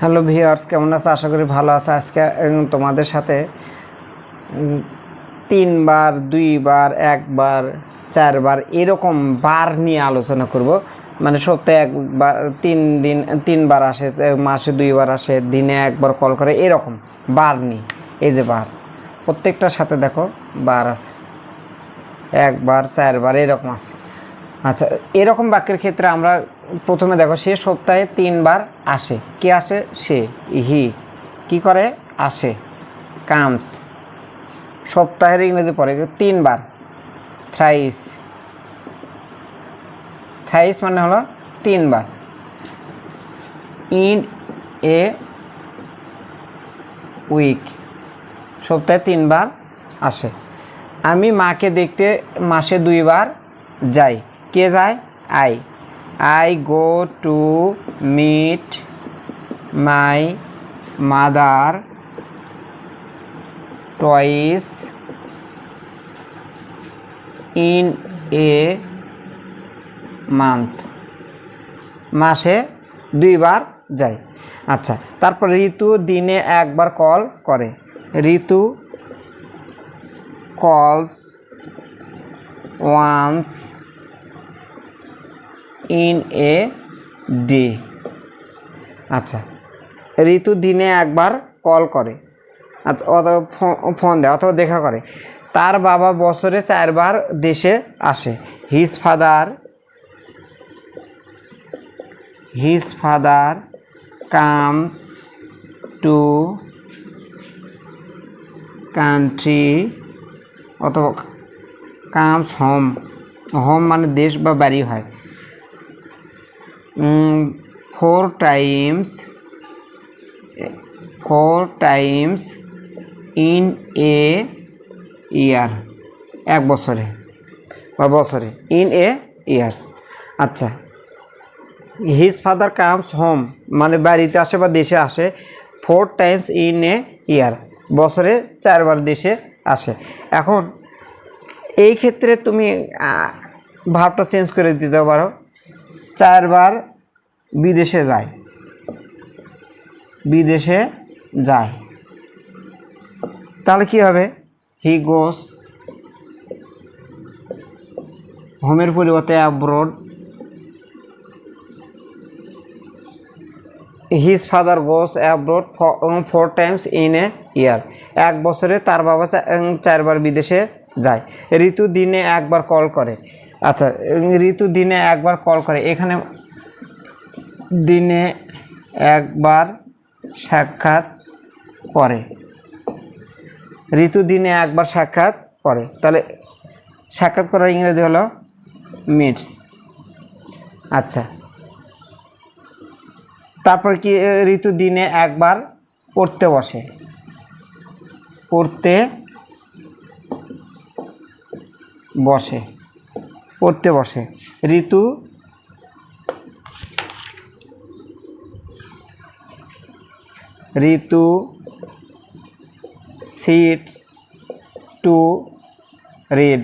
Hello viewers, কেমন আছো? আশা করি ভালো আছো। আজকে তোমাদের সাথে তিনবার, দুইবার, একবার, চারবার এরকম বার নিয়ে আলোচনা করব। মানে সপ্তাহে একবার, তিন দিন, তিনবার আসে মাসে দুইবার আসে, দিনে একবার কল করে, এরকম বার নিয়ে এই যে বার। প্রত্যেকটার সাথে দেখো, বার আছে। একবার, চারবার, এরকম আছে। আচ্ছা এরকম বাক্যের ক্ষেত্রে আমরা প্রথমে দেখো, সে সপ্তাহে তিনবার আসে। কে আসে? সে। হি। কি করে? আসে। কামস। সপ্তাহের ইংরেজি পড়ে তিনবার। থ্রাইস। থ্রাইস মানে হলো তিনবার। In a week. সপ্তাহে তিনবার আসে। আমি মাকে দেখতে মাসে দুইবার যাই। কে যায়? I. I go to meet my mother twice in a month. মাসে দুইবার যায়। আচ্ছা তারপর ঋতু দিনে একবার কল করে। ঋতু কলস once in a day আচ্ছা ঋতু দিনে একবার কল করে অথবা ফোন দেয় অথবা দেখা করে। তার বাবা বছরে চারবার দেশে আসে। His father his father comes to country অথবা কামস হোম হোম মানে দেশ বা বাড়ি হয়। Four times four times in a year এক বছরে বা বছরে ইন এ ইয়ার্স আচ্ছা হিজ ফাদার কামস হোম মানে বাড়িতে আসে বা দেশে আসে four times in a year বছরে চারবার দেশে আসে। এখন, এই ক্ষেত্রে তুমি ভাবটা চেঞ্জ করে দিতে পারো। চারবার বিদেশে যায়। বিদেশে যায়। তাহলে কি হবে? হি গোস হোমের পরিবর্তে abroad his father goes abroad four times in a year এক বছরে তার বাবা চারবার বিদেশে যায়। ঋতু দিনে একবার কল করে। আচ্ছা ঋতু দিনে একবার কল করে। এখানে দিনে একবার সাক্ষাৎ করে। ঋতু দিনে একবার সাক্ষাৎ করে। তাহলে সাক্ষাৎ করার ইংরেজি হলো মিটস আচ্ছা। তারপর কি ঋতু দিনে একবার পড়তে বসে। পড়তে বসে। পড়তে বসে। Ritu? Ritu sits to read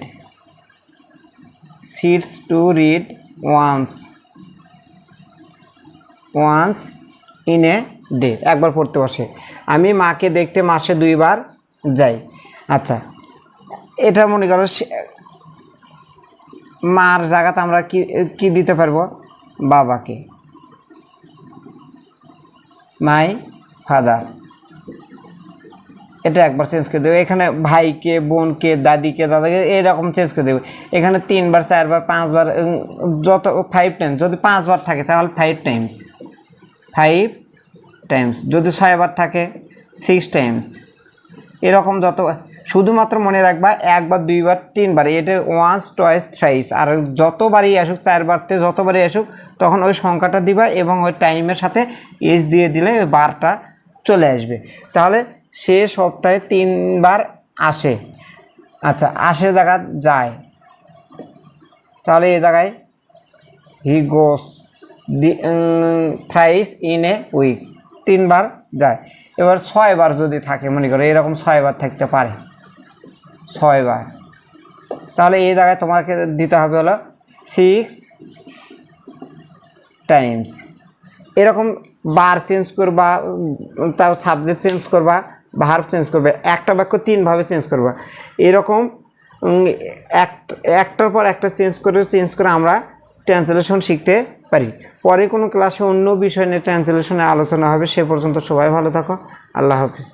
sits to read once once in a day একবার পড়তে বসে। আমি মাকে দেখতে মাসে দুইবার যাই। আচ্ছা এটা মনে করো মার জায়গাতে আমরা কি কি দিতে পারব? বাবাকে। মাই ফাদার এটা একবার চেঞ্জ করে দেবে। এখানে ভাইকে, বোনকে, দাদিকে, দাদাকে এরকম চেঞ্জ করে দেবে। এখানে তিনবার, চারবার, পাঁচবার যত ফাইভ টাইমস যদি পাঁচবার থাকে তাহলে ফাইভ টাইমস ফাইভ টাইমস যদি ছয়বার থাকে সিক্স টাইমস এরকম যত শুধুমাত্র মনে রাখবা, একবার, দুইবার, তিনবার এটা ওয়ান্স টয়েস থ্রাইস আর যতবারই আসুক, চারবারতে যতবারই আসুক, তখন ওই সংখ্যাটা দিবা এবং ওই টাইমের সাথে এজ দিয়ে দিলে ওই বারটা চলে আসবে। তাহলে সে সপ্তাহে তিনবার আসে। আচ্ছা আসে জায়গা যায়। তাহলে এ জায়গায় he goes thrice in a week তিনবার যায়। এবার ছয়বার যদি থাকে, মনে করো, এরকম ছয়বার থাকতে পারে। ছয়বার। তাহলে এই জায়গায় তোমাকে দিতে হবে হলো সিক্স টাইমস এরকম বার চেঞ্জ করবা তার সাবজেক্ট চেঞ্জ করবা ভার্ব চেঞ্জ করবে, একটা বাক্য তিনভাবে চেঞ্জ করবা। এরকম একটার পর একটা চেঞ্জ করে চেঞ্জ করে আমরা ট্রান্সলেশন শিখতে পারি। পরে কোনো ক্লাসে অন্য বিষয় নিয়ে ট্রান্সলেশনে আলোচনা হবে, সে পর্যন্ত সবাই ভালো থাকো। আল্লাহ হাফিজ।